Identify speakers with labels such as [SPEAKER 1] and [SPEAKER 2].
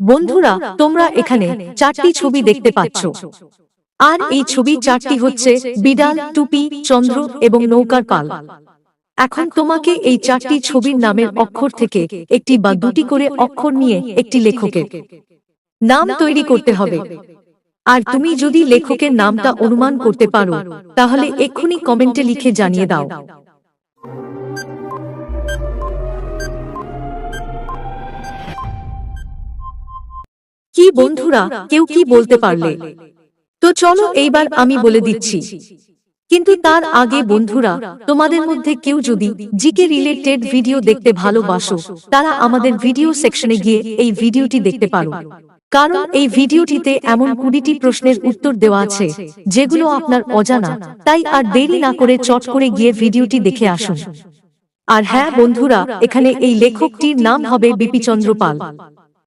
[SPEAKER 1] বন্ধুরা তোমরা এখানে চারটি ছবি দেখতে পাচ্ছ। আর এই ছবি চারটি হচ্ছে বিড়াল টুপি চন্দ্র এবং নৌকার পাল। এখন তোমাকে এই চারটি ছবির নামের অক্ষর থেকে একটি বা দুটি করে অক্ষর নিয়ে একটি লেখকের নাম তৈরি করতে হবে। আর তুমি যদি লেখকের নামটা অনুমান করতে পারো তাহলে এক্ষুনি কমেন্টে লিখে জানিয়ে দাও। কি বন্ধুরা, কেউ কি বলতে পারলে? তো চলো এইবার আমি বলে দিচ্ছি। কিন্তু তার আগে বন্ধুরা, তোমাদের মধ্যে কেউ যদি জিকে রিলেটেড ভিডিও দেখতে ভালোবাসো, তারা আমাদের ভিডিও সেকশনে গিয়ে এই ভিডিওটি দেখতে পারো। কারণ এই ভিডিওটিতে এমন কুড়িটি প্রশ্নের উত্তর দেওয়া আছে, যেগুলো আপনার অজানা, তাই আর দেরি না করে চট করে গিয়ে ভিডিওটি দেখে আসুন। আর হ্যাঁ বন্ধুরা, এখানে এই লেখকটির নাম হবে বিপিচন্দ্র পাল